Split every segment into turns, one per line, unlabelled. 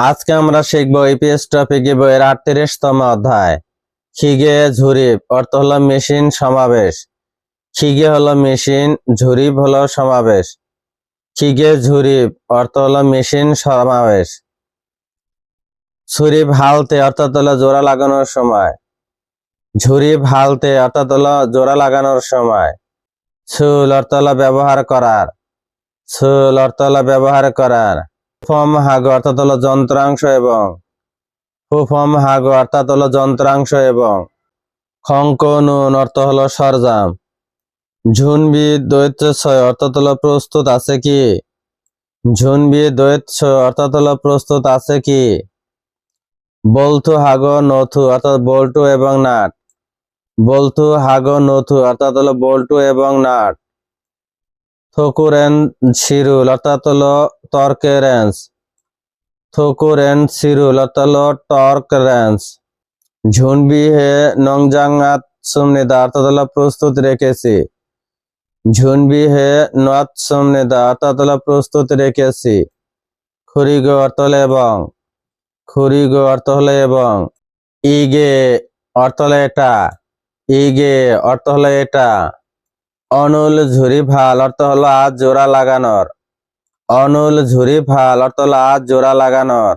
আজকে আমরা শিখব ইপিএস টপিকে বইয়ের আটত্রিশতম অধ্যায়। খিগে ঝুরিপ অর্থ হলো মেশিন, সমাবেশ। খিগে হলো মেশিন ঝুরিপ হলো সমাবেশ। খিগে ঝুরিপ অর্থ হলো মেশিন, সমাবেশ। ছুরিপ হালতে অর্থাৎ হলো জোড়া লাগানোর সময়। ঝুরিপ হালতে অর্থাৎ হলো জোড়া লাগানোর সময়। ছুল, অর্থ হলো ব্যবহার করার। ছুল, অর্থ হলো ব্যবহার করার। ফম হাগ অর্থাৎ হলো যন্ত্রাংশ এবং ফুফম হাগ অর্থাৎ হলো যন্ত্রাংশ এবং খঙ্ক নুন অর্থ হলো সরজাম। ঝুনবি দৈত্য ছয় অর্থাৎ হলো প্রস্তুত আছে কি? ঝুনবি দৈত্য অর্থাৎ হলো প্রস্তুত আছে কি? বলথু হাগ নথু অর্থাৎ বল্টু এবং নাট। বলথু হাগ নথু অর্থাৎ হলো বল্টু এবং নাট। থকুরেন শিরুল অর্থাৎ হলো তর্কের রেঞ্জ থকুরেন শিরুল অর্থাৎ হলো টর্ক রেঞ্জ ঝুনবি হে নংজাঙ্গাত সুমনিদা অর্থাৎ হলো প্রস্তুত রেখেছি। ঝুনবি হে নথ সুমনিদা অর্থাৎ হলো প্রস্তুত রেখেছি। খুরিগ অর্থ হলো এবং। খুরিগ অর্থ হলো এবং। ইগে অর্থ হলো এটা। ইগে অর্থ হলো এটা। অনুল ঝুরি ভালো অর্থ হলো আজ জোড়া লাগানোর। অনুল ঝুরি ভালো অর্থ হলো আজ জোড়া লাগানোর।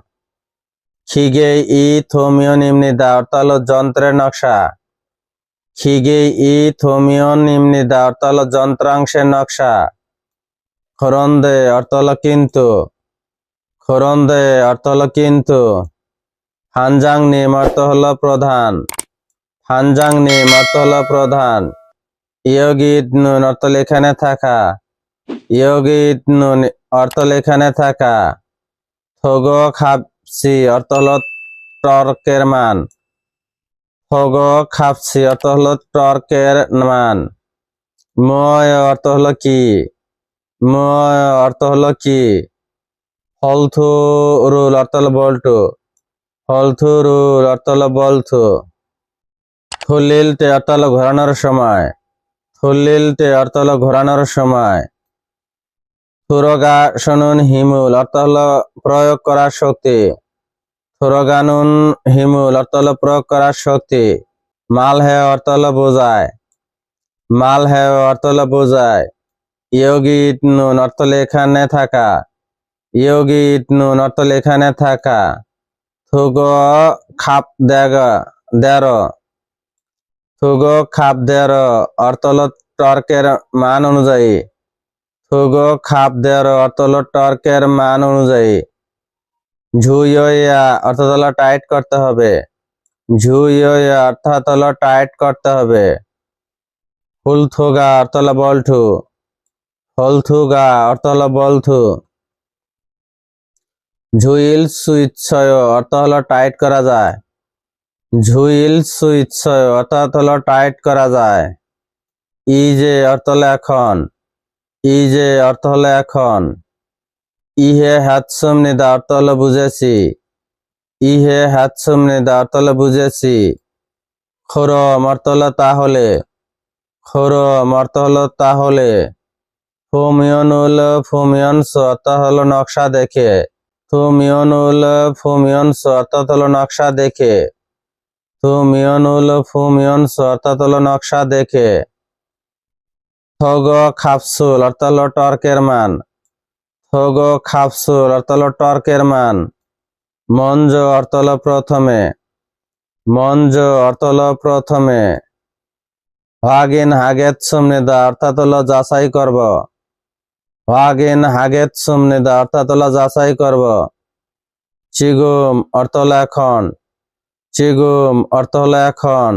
খিগে ই থোমিও নিম্নিদা অর্থ হলো যন্ত্রের নকশা। খিগে ই থোমিও নিম্নিদা অর্থ হলো যন্ত্রাংশের নকশা। খরন্দে অর্থ হলো কিন্তু। খরন্দে অর্থ হলো কিন্তু। হানজাং নিম অর্থ হল প্রধান। হানজাং নিম অর্থ হলো প্রধান। ইয়োগিত নুন অর্থ লেখানে থাকা। ইয়োগিত নুন, অর্থ লেখানে থাকা। থগ খাপসি অর্থ হলো টর্কের মান। থগ খাপসি অর্থ হলো টর্কের মান। ময়, অর্থ হলো কি? ময়, অর্থ হলো কি? হলথু রুল, অর্থ হলো বল্টু হলথু রুল, অর্থ হলো বলথু। থুলিলতে অর্থ হলো ঘোরানোর সময়। থুলিলতে অর্থ হলো ঘোরানোর সময়। থুরগা শুনুন হিমুল, অর্থ হলো প্রয়োগ করার শক্তি। থুরগানুন হিমুল, অর্থ হলো প্রয়োগ করার শক্তি। মাল হে, অর্থ হলো বোঝায়। মাল হে, অর্থ হলো বোঝায়। ইয়োগিত নুন, অর্থ হলো এখানে থাকা। ইয়োগিত নুন, অর্থ হলো এখানে থাকা। থুগ খাপ দেগ দেড় থুগ খাপ দেড় অর্থ হলো টর্কের মান অনুযায়ী। থুগ খাপ দেড় অর্থ হলো টর্কের মান অনুযায়ী। ঝুইয়া অর্থাৎ হলো টাইট করতে হবে। ঝুইয়া অর্থাৎ হলো টাইট করতে হবে। হুলথুগা অর্থ হলো বলঠু হলথুগা অর্থ হলো বলথু। ঝুইল সুইচ্ছয় অর্থ হলো টাইট করা যায়। ঝুইল সুইচ্ছয় অর্থাৎ হলো টাইট করা যায়। ই যে অর্থ হলো এখন। ই যে অর্থ হলো এখন। ইহে হ্যাৎসম নিদা অর্থ হলো বুঝেছি। ইহে হ্যাৎসম নিদা অর্থ হলো বুঝেছি। খরম অর্থ হলো তাহলে। খরম অর্থ হলো তাহলে। ফুমিয়নুল ফুমিয়নস অর্থ হলো নকশা দেখে। ফুমিয়নুল ফুমিয়নস অর্থাৎ হলো নকশা দেখে। ফুমিয়নুল ফুমিয়নস অর্থাৎ হলো নকশা দেখে। থগ খাপসুল অর্থাৎ হলো টর্কের মান। থগ খাপসুল অর্থ হলো টর্কের মান। মঞ্জ, অর্থ প্রথমে। মঞ্জ, অর্থ প্রথমে। ভাগিন হাগেত সুমনিদা, অর্থাৎ হলো যাচাই করব। ভাগিন হাগেত সুমনিদা, অর্থাৎ হলো যাচাই করব। চিগুম, অর্থ এখন। চিগুম, অর্থ এখন।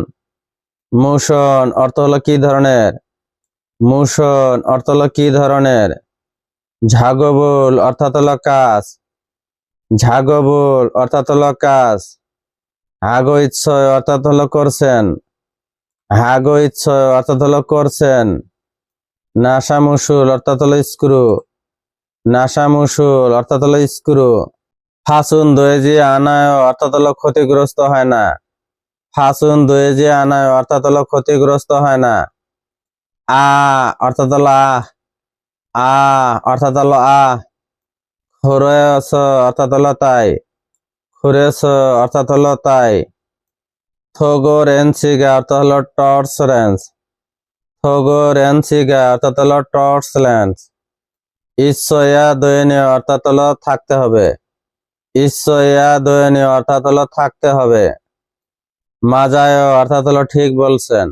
মুশন অর্থ হলো কি ধরনের? মুশন অর্থ হলো কি ধরনের? ঝাগবুল অর্থাৎ হলো কাজ। ঝাগবুল অর্থাৎ হলো কাজ। হাগো ইচ্ছয় অর্থাৎ হলো করছেন। হাগো ইচ্ছয় অর্থাৎ হলো করছেন। নাসা মুসুল অর্থাৎ হলো স্ক্রু। নাসা মুসুল অর্থাৎ হলো স্ক্রু। ফাসুন দয়েজি আনায় অর্থাৎ হলো ক্ষতিগ্রস্ত হয় না। ফাসুন দয়েজি আনায় অর্থাৎ হলো ক্ষতিগ্রস্ত হয় না। আ, অর্থাৎ হলো আ আ, অর্থাৎ হলো আ হরয় অর্থাৎ হলো তাই। খুরেস অর্থাৎ হলো তাই। থোগো রেন্সিগা অর্থ হলো টর্চ রেঞ্জ থোগো রেন্সিগা অর্থাৎ হলো টর্চ লেন্স। ঈশ্বয়া দয়নীয়, অর্থাৎ হলো থাকতে হবে। ঈশ্বয়া দয়নীয়, অর্থাৎ হলো থাকতে হবে। মাজায় অর্থাৎ হলো ঠিক বলছেন।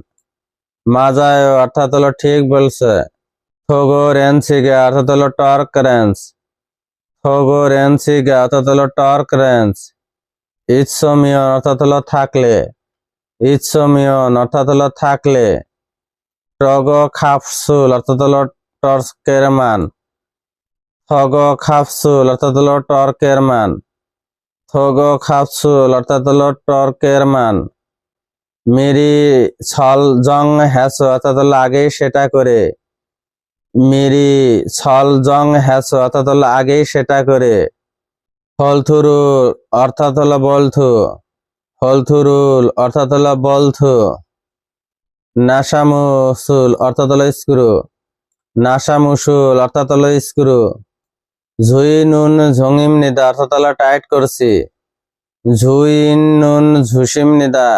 মাজায় অর্থাৎ হলো ঠিক বলছে। থোগো রেন্সিগা অর্থাৎ হলো টর্ক রেঞ্জ। থোগো রেন্সিগা অর্থাৎ হলো টর্ক রেঞ্জ। ইৎসমিয়ন, অর্থাৎ হলো থাকলে। ইৎসমিয়ন, অর্থাৎ হলো থাকলে। টগ খাপসুল অর্থাৎ হলো টর্কের মান। থগ খাপসুল অর্থাৎ হলো টর্কের মান। থগ খাপসুল অর্থাৎ হলো টর্কের মান। মেরি ছল জং হ্যাস অর্থাৎ আগেই সেটা করে। মেরি ছল জং হ্যাস অর্থাৎ আগেই সেটা করে। ফলথুরু অর্থাৎ হলো বলথু। ফলথুরুল অর্থাৎ হলো বলথু। নাসামুসুল অর্থাৎ হলো স্ক্রু। নাসামুসুল অর্থাৎ হলো স্ক্রু। ঝুই নুন ঝুঙিম নিদা অর্থাৎ হলো টাইট করছি। ঝুই নুন ঝুসিম নিদা।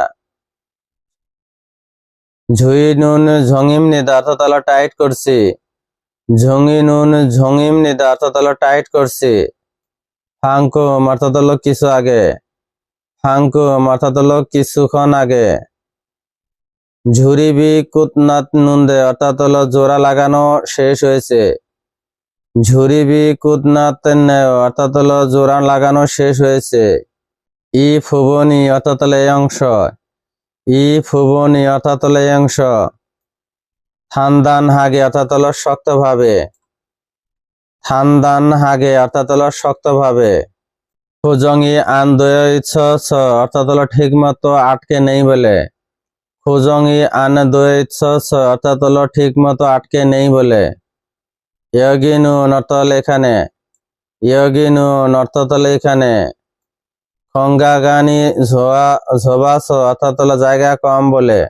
ঝুই নুন ঝঙিম নিদা অর্থাৎ হলো টাইট করছি। ঝুঙি নুন ঝঙিম টাইট কিছু আগে। আগে। কুতনাত নুন্দে অর্থাৎ হলো জোড়া লাগানো শেষ হয়েছে। ঝুরিবি কুতনাত অর্থাৎ হলো জোড়া লাগানো শেষ হয়েছে। ই ফুবনি অর্থাৎ এই অংশ। ই ফুবনি অর্থাৎ অংশ। থানদান হাগে অর্থাৎ শক্তভাবে। থানদান হাগে অর্থাৎ শক্তভাবে। খুজঙ্গি আন্দোয় অর্থাৎ হলো ঠিক মতো আটকে নেই বলে। খুজঙ্গি আনদোয় অর্থাৎ হলো ঠিক মতো আটকে নেই বলে। ইয়গিনু হলো এখানে। ইয়গিনু হলো এখানে। খঙ্গাগানি ঝোবাস অর্থাৎ হলো জায়গা কম বলে।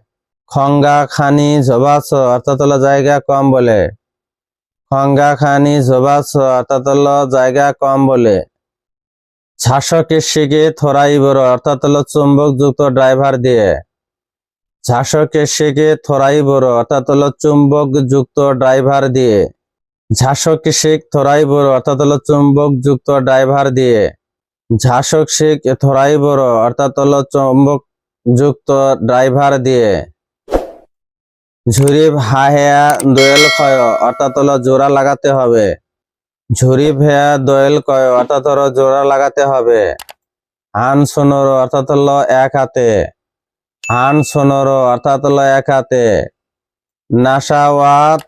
খঙ্গা খানি ঝোবাস অর্থাৎ হলো জায়গা কম বলে। খঙ্গা খানি ঝোবাস অর্থাৎ হলো জায়গা কম বলে। ঝাঁসকের শিগে থরাই বড়, অর্থাৎ হলো চুম্বক যুক্ত ড্রাইভার দিয়ে। ঝাঁসকের শিগে থরাই বড়, অর্থাৎ হলো চুম্বক যুক্ত ড্রাইভার দিয়ে। ঝাঁসক শিখ থরাই বড়, অর্থাৎ হলো চুম্বক যুক্ত ড্রাইভার দিয়ে। ঝাঁসক শিখ থরাই বড়, অর্থাৎ হল চম্বক যুক্ত ড্রাইভার দিয়ে। ঝুরি হাহেয়া দোয়েল ক্ষয় অর্থাৎ হলো জোড়া লাগাতে হবে। ঝুরি ভেয়া দোয়েল কয়, অর্থাৎ হল জোড়া লাগাতে হবে। হান সোনর, অর্থাৎ হল এক হাতে। হান সোনর, অর্থাৎ হলো এক হাতে। নাসাওয়াত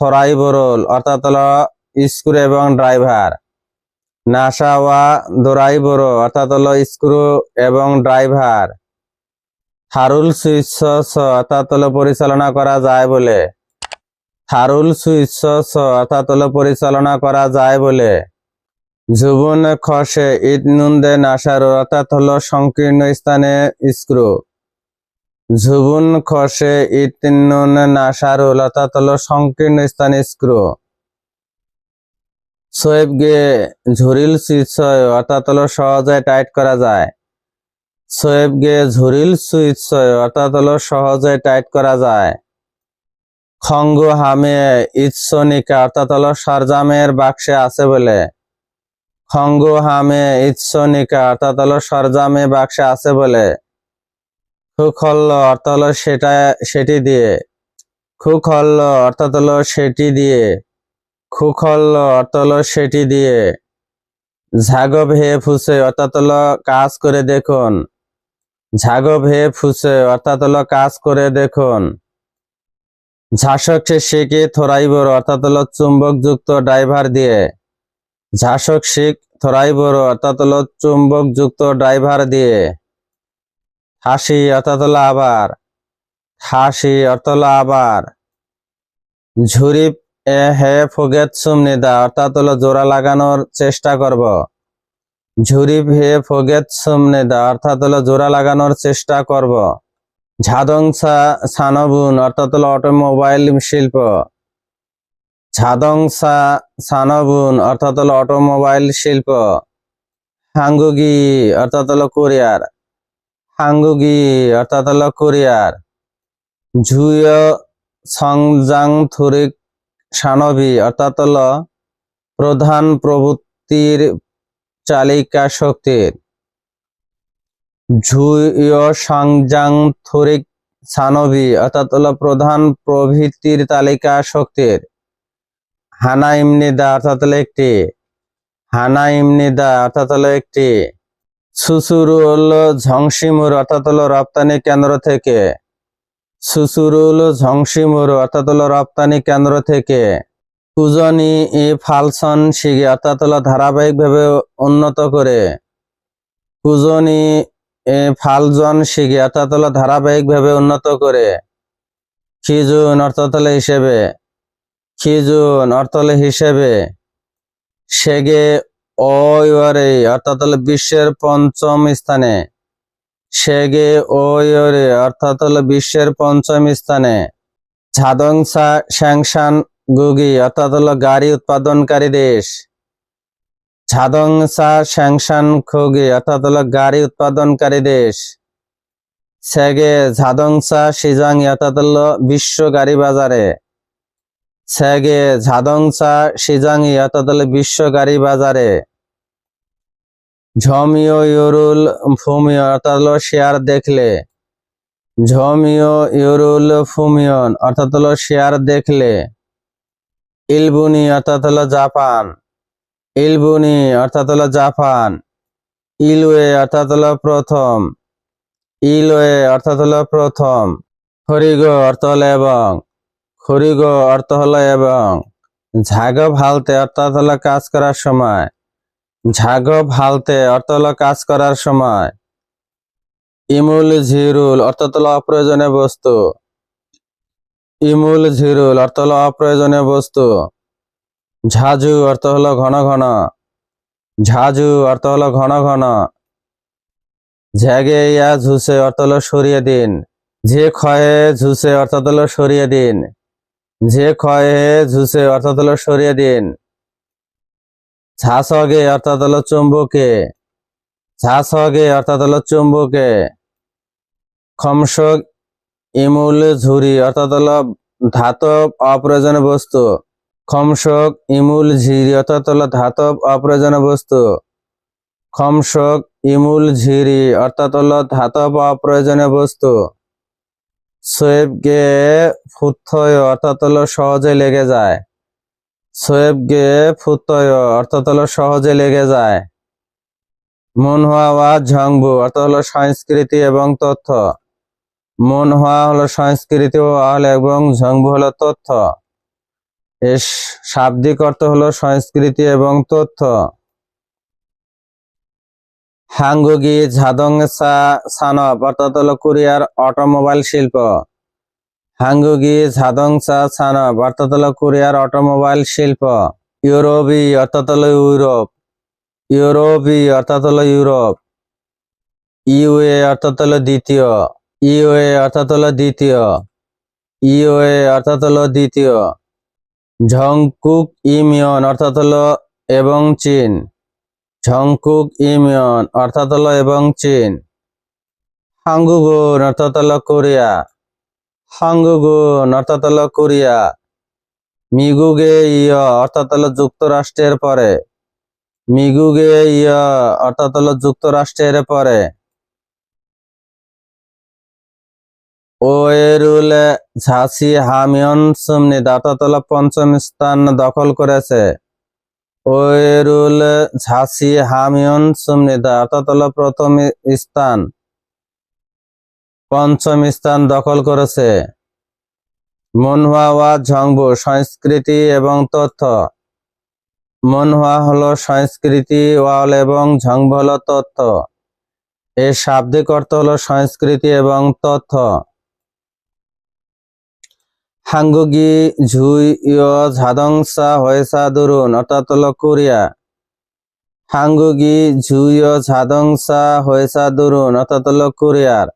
থরাই বরল অর্থাৎ হলো স্ক্রু এবং ড্রাইভার। নাসাওয়া দোরাই বড় অর্থাৎ হলো স্ক্রু এবং ড্রাইভার। থারুল সুইচ অর্থাৎ হলো পরিচালনা করা যায় বলে। থারুল সুইচ অর্থাৎ হলো পরিচালনা করা যায় বলে। জুবন খসে, ইট নুন্দে নাসার, অর্থাৎ হলো সংকীর্ণ স্থানে স্ক্রু। ঝুবুন খসে, ইট নুন নাসারুল অর্থাৎ হলো সংকীর্ণ স্থানে স্ক্রু। সোয়েব গে ঝুরিল সুইচ অর্থাৎ হলো সহজে টাইট করা যায়। সোয়েব গে ঝুরিল সুইচ অর্থাৎ হলো সহজে টাইট করা যায়। খঙ্গ হামে ইৎসনিকা অর্থাৎ হলো সরজামের বাক্সে আছে বলে। খঙ্গ হামে ইৎসনিকা অর্থাৎ হলো সরজামে বাক্সে আছে বলে। খুখল্ল অর্থ হলো সেটা সেটি দিয়ে। খুখল্ল অর্থাৎ হলো সেটি দিয়ে। খুখল্ল অর্থ হলো সেটি দিয়ে। ঝাগব হে ফুসে হলো কাজ করে দেখুন। ঝাগব হে ফুসে হলো কাজ করে দেখুন। ঝাঁসক শিখে থরাইবর চুম্বক যুক্ত ড্রাইভার দিয়ে। ঝাঁসক শিখ থরাইবর চুম্বক যুক্ত ড্রাইভার দিয়ে। হাসি অর্থাৎ হলো আবার। হাসি অর্থ হলো আবার। ঝুরি এ হে ফোগেত সুমনিদা, অর্থাৎ হলো জোড়া লাগানোর চেষ্টা করব। ঝুরি হে ফোগেত সুমনিদা, অর্থাৎ হলো জোড়া লাগানোর চেষ্টা করব। ঝাদংসা সানবুন, অর্থাৎ হলো অটোমোবাইল শিল্প। ঝাদংসা সানবুন, অর্থাৎ হলো অটোমোবাইল শিল্প। হাঙ্গুগি, অর্থাৎ হলো কোরিয়ার। হাঙ্গুগি, অর্থাৎ হলো কোরিয়ার। ঝুয় সংজাং থুরিক সানবি অর্থাৎ হল প্রধান প্রভুক্তির চালিকা শক্তির। ঝুয় সংজাং থুরিক সানবি অর্থাৎ হলো প্রধান প্রভৃতির তালিকা শক্তির। হানা ইমনিদা, অর্থাৎ হলো একটি। হানা ইমনিদা, অর্থাৎ হলো একটি। সুসুরুল ঝংসিমুর অর্থাৎ হলো রপ্তানি কেন্দ্র থেকে। সুসুরুল ঝংসিমুর অর্থাৎ হলো রপ্তানি কেন্দ্র থেকে কুজনি ই ফালসন শিগে, অর্থাৎ হলো ধারাবাহিকভাবে উন্নত করে কুজনি এ ফালজন শিগে, অর্থাৎ হলো ধারাবাহিকভাবে উন্নত করে খিজুন, অর্থাৎ হিসেবে খিজুন অর্থ হলো হিসেবে সেগে ওয়রে অর্থাৎ বিশ্বের পঞ্চম স্থানে সেগে ওয়রে অর্থাৎ হলো বিশ্বের পঞ্চম স্থানে। ঝাদংসা শ্যাংশান গুগি, অর্থাৎ হলো গাড়ি উৎপাদনকারী দেশ। ঝাদংসা শ্যাংশান খুগি, অর্থাৎ হলো গাড়ি উৎপাদনকারী দেশ। সেগে ঝাদংসা সিজাং অর্থাৎ হলো বিশ্ব গাড়ি বাজারে। সেগে ঝাদংসা সিজাংই, অর্থাৎ হলো বিশ্ব গাড়ি বাজারে। ঝমিও ইউরুল ফুমিও অর্থাৎ হলো শেয়ার দেখলে। ঝমিও ইউরুল ফুমিয়ন, অর্থাৎ হলো শেয়ার দেখলে। ইলবুনি, অর্থাৎ হলো জাপান। ইলবুনি, অর্থাৎ হলো জাপান। ইলওয়ে অর্থাৎ হলো প্রথম। ইলওয়ে অর্থাৎ হলো প্রথম। হরিগো অর্থ হলো এবং। খরিগো, অর্থ হলো এবং। ঝাগ ভালতে, অর্থাৎ হলো কাজ করার সময়। ঝাগ ভালতে অর্থ হলো কাজ করার সময়। ইমুল ঝিরুল অর্থাৎ হলো অপ্রয়োজনীয় বস্তু। ইমুল ঝিরুল, অর্থ হলো অপ্রয়োজনীয় বস্তু। ঝাজু অর্থ হলো ঘন ঘন। ঝাজু অর্থ হলো ঘন ঘন। ঝ্যাগে ইয়া ঝুসে, অর্থ হলো সরিয়ে দিন। যে ক্ষয়ে ঝুসে অর্থাৎ হলো সরিয়ে দিন। যে ক্ষয়ে ঝুসে অর্থাৎ হলো সরিয়ে দিন। ঝাঁসগে অর্থাৎ হলো চুম্বকে, ঝাঁসগে অর্থাৎ হলো চুম্বকে খমসক ইমুল ঝুরি অর্থাৎ হলো ধাতব অপ্রয়োজনীয় বস্তু খমসক ইমুল ঝিরি অর্থাৎ হলো ধাতব অপ্রয়োজনীয় বস্তু খমসক ইমুল ঝিরি অর্থাৎ হলো ধাতব অপ্রয়োজনীয় বস্তু, সোয়েবগে ফুথয় অর্থাৎ হলো সহজে লেগে যায়। সোয়েবগে ফুতয়, অর্থাৎ হলো সহজে লেগে যায়। মনহোয়া ঝংবু, অর্থাৎ হলো সংস্কৃতি এবং তথ্য। মনহোয়া হলো সংস্কৃতি ও আল এবং ঝংবু হলো তথ্য। এর শাব্দিক অর্থ হলো সংস্কৃতি এবং তথ্য। হাঙ্গুগি ঝাদংসা সানব অর্থাৎ হলো কোরিয়ার অটোমোবাইল শিল্প। হাঙ্গুগি, ঝাদংসা সানব অর্থাৎ হলো কোরিয়ার অটোমোবাইল শিল্প ইউরোবি অর্থাৎ হলো ইউরোপ ইউরোবি অর্থাৎ হলো ইউরোপ, ইউএ অর্থাৎ হলো দ্বিতীয়, ইউএ অর্থাৎ হলো দ্বিতীয়, ইউএ অর্থাৎ হলো দ্বিতীয়, ঝংকুক ইমিয়ন অর্থাৎ হলো এবং চীন, ঝংকুক ইমিয়ন অর্থাৎ হলো এবং চীন, হাঙ্গুগুন অর্থাৎ হলো কোরিয়া। হাঙ্গুগুন অর্থাৎ হলো কোরিয়া। মিগুগে, ইয় অর্থাৎ হলো যুক্তরাষ্ট্রের পরে। মিগুগে, ইয় অর্থাৎ হলো যুক্তরাষ্ট্রের পরে। ওয়েরুল ঝাঁসি হামিয়ন সুমনি দাতাতলা পঞ্চম স্থান দখল করেছে। ওয়েরুল ঝাঁসি হামিয়ন সুমনি দাতাতলা প্রথম স্থান। পঞ্চম স্থান দখল করেছে। মনহুয়া ঝংবু, সংস্কৃতি এবং তথ্য। মনহুয়া হলো সংস্কৃতি, ওয়াল এবং ঝংবু হলো তথ্য। এর শাব্দিক অর্থ হলো সংস্কৃতি এবং তথ্য। হাঙ্গুগি, ঝুই ইয় ঝাদংসা হয়েসা, দুরুন, অর্থাৎ হলো কোরিয়া। হাঙ্গুগি ঝুইয় ঝাদংসা হয়েসা, দুরুন, অর্থাৎ হলো কোরিয়ার।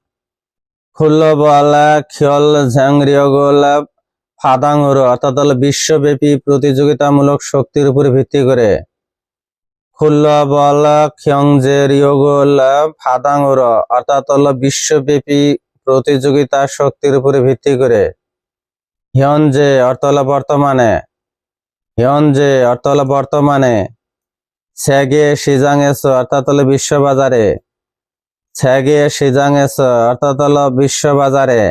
খুল্লবলা, খিয়ল ঝ্যাংরিয়গোলা ফাদাংর অর্থাৎ হলো বিশ্বব্যাপী প্রতিযোগিতামূলক শক্তির উপর ভিত্তি করে। খুল্লবল খ্যংজে রিয়গোল ফাদাঙ্গর অর্থাৎ হলো বিশ্বব্যাপী প্রতিযোগিতা শক্তির উপরে ভিত্তি করে। হিয়নজে অর্থ হলো বর্তমানে। হিয়নজে অর্থ হলো বর্তমানে। স্যাগে সিজাং এস অর্থাৎ হলো বিশ্ববাজারে। স্যাগে সিজাং এস অর্থাৎ বিশ্ববাজারে।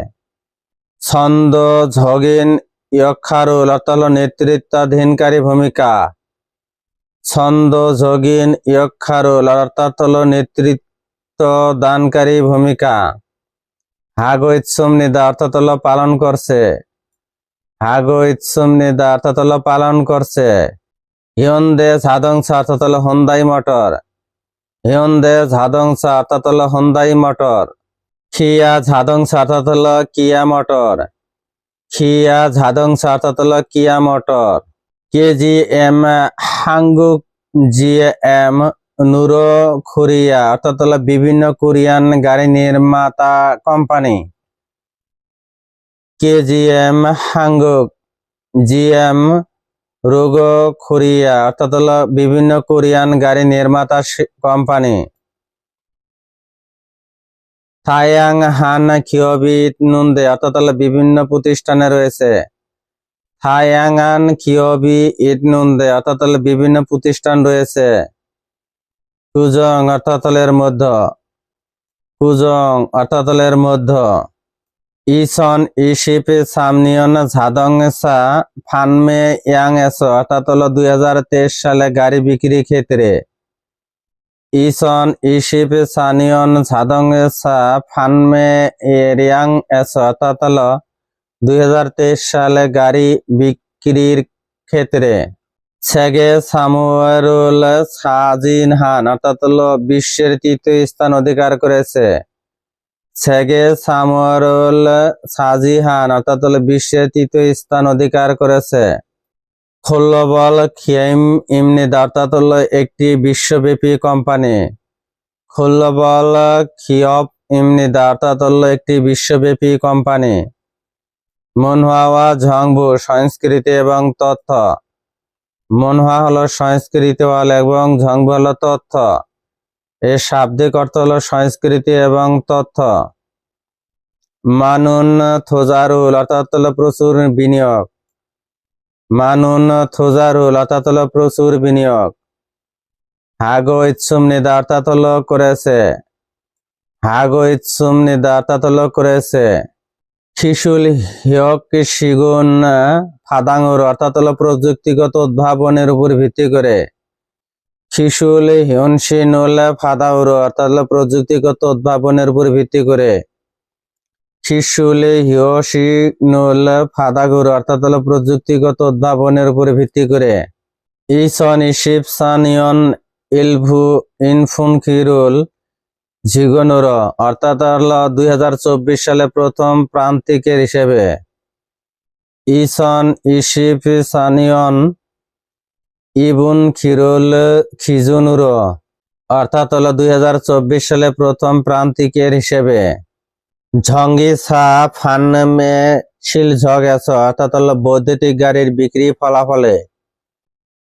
ছন্দ, ঝগিন ইয়ক্ষারুল অর্থাৎ নেতৃত্বাধীনকারী ভূমিকা। ছন্দ যোগিন ইয়ক্ষারুল অর্থাৎ নেতৃত্ব দানকারী ভূমিকা। হাগো ইৎসুম নিদা, অর্থাৎ পালন করছে। হাগো ইৎসুম নিদা, অর্থাৎ হলো পালন করছে। হিয়ন্দে ঝাদংসা অর্থাৎ হলো হন্দাই মটর। হিয়ন্দে ঝাদংসা হলো হন্দাই মটর। খিয়া ঝাদংসা হলো কিয়া মটর। খিয়া ঝাদংসা হলো Kia motor. KG M Hanguk G M নুরো Korea অর্থাৎ হলো বিভিন্ন কোরিয়ান গাড়ি নির্মাতা কোম্পানি। কেজিএম হাঙ্গুক জিএম রোগো কোরিয়া অর্থাৎ হলো বিভিন্ন কোরিয়ান গাড়ি নির্মাতা কোম্পানি। থায়াং হান কিওবিট নুন্দে, অর্থাৎ হলো বিভিন্ন প্রতিষ্ঠানে রয়েছে। থায়াঙ্গান কিওবি ইটনুন্দে অর্থাৎ হলো বিভিন্ন প্রতিষ্ঠান রয়েছে। কুজং, অর্থাৎ হলো এর মধ্য। কুজং, অর্থাৎ হলো এর মধ্য। ইসন ইশিপে সামনিয়ন ঝাদং সা ফানমে ইয়াং এস, অর্থাৎ হলো দুই হাজার তেইশ সালে গাড়ি বিক্রি ক্ষেত্রে। ইসন ইশিপে সানিয়ন ঝাদং সা ফানমে রিয়াং এস, অর্থাৎ হলো দুই সালে গাড়ি বিক্রির ক্ষেত্রে। সেগে সামুয়ারুল সাজিন হান, অর্থাৎ হলো বিশ্বের তৃতীয় স্থান অধিকার করেছে। সেগে সামুয়ারুল সাজিহান, অর্থাৎ হলো বিশ্বের তৃতীয় স্থান অধিকার করেছে। খোল্লবল খিয়াইম ইমনিদ, অর্থাৎ হলো একটি বিশ্বব্যাপী কোম্পানি খোল্লবল খিয়প ইমনিদা, অর্থাৎ হলো একটি বিশ্বব্যাপী কোম্পানি মনহাওয়া ঝংবু, সংস্কৃতি এবং তথ্য। মনহা হলো সংস্কৃতি এবং ঝংবু হলো তথ্য। এর শাব্দিক অর্থ হলো সংস্কৃতি এবং তথ্য। মানুন থোজারুল, অর্থাৎ হলো প্রচুর বিনিয়োগ। মানুন থোজারুল, অর্থাৎ হলো প্রচুর বিনিয়োগ। হাগো ইচ্ছুম নিদা, অর্থাৎ হলো করেছে। হাগো ইচ্ছুম নিদা, অর্থাৎ হলো করেছে। শিশুল হিয়ক শিগুন ফাদাঙ্গুর অর্থাৎ হলো প্রযুক্তিগত উদ্ভাবনের উপর ভিত্তি করে। শিশুল হিয়নশিনুল ফাদাউর অর্থাৎ হলো প্রযুক্তিগত উদ্ভাবনের উপর ভিত্তি করে। শিশুল হিয়শিনুল ফাদাগুর অর্থাৎ হলো প্রযুক্তিগত উদ্ভাবনের উপর ভিত্তি করে। ইসন ইশিপ সানিয়ন ইলভু ইনফুনকিরুল ঝিগনুর, অর্থাৎ হলো দুই সালে প্রথম প্রান্তিকের হিসেবে। ইসন ইশিপ সানিয়ন ইবুন খিরুল খিজুনুর, অর্থাৎ হলো দুই হাজার চব্বিশ সালে প্রথম প্রান্তিকের হিসেবে। ঝঙ্গি সা ফানমে শিল ঝগ এস অর্থাৎ হলো বৈদ্যুতিক গাড়ির বিক্রি ফলাফলে।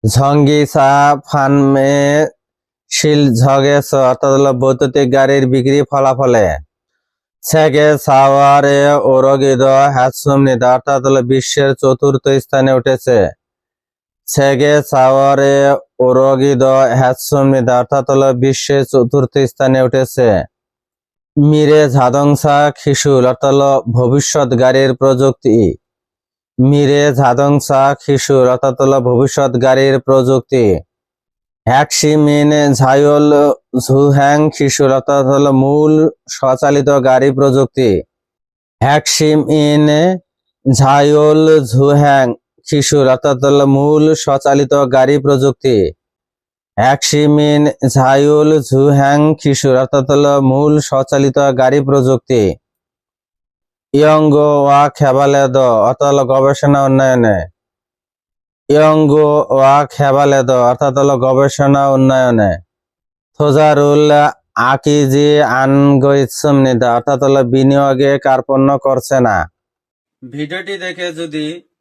ঝঙ্গি সা ফানমে শিল এস অর্থাৎ হলো বৈদ্যুতিক গাড়ির বিক্রি ফলাফলে। সেগে সাওয়ারে ওরগিদ হ্যাসুমনিদ অর্থাৎ হলো বিশ্বের চতুর্থ স্থানে উঠেছে। সেগে সাওয়ারে ওরগিদ হ্যাসুমনিদ অর্থাৎ হলো বিশ্বের চতুর্থ স্থানে উঠেছে। মিরে ঝাদংসা খিসুল অর্থাৎ ভবিষ্যৎ গাড়ির প্রযুক্তি। মিরে ঝাদংসা খিসুল অর্থাৎ ভবিষ্যৎ গাড়ির প্রযুক্তি। হ্যাক্সিমিন ঝায়ল ঝুহ্যাং শিশুর অর্থাৎ মূল স্বচালিত গাড়ি প্রযুক্তি। হ্যাক্সিমিন ঝায়ল ঝুহ্যাং শিশুর অর্থাৎ মূল স্বচালিত গাড়ি প্রযুক্তি। হ্যাক্সিমিন ঝায়ুল ঝুহ্যাং শিশুর অর্থাৎ মূল স্বচালিত গাড়ি প্রযুক্তি। ইয়ঙ্গ ওয়া খেবালেদ অর্থাৎ গবেষণা উন্নয়নে। ইয়ঙ্গ ওয়া খেবালেদ অর্থাৎ গবেষণা উন্নয়নে। থোজারুল আকিজি আনগইসুমনিদা অর্থাৎ বিনিয়োগে কার্পণ্য করছে না।
ভিডিওটি দেখে যদি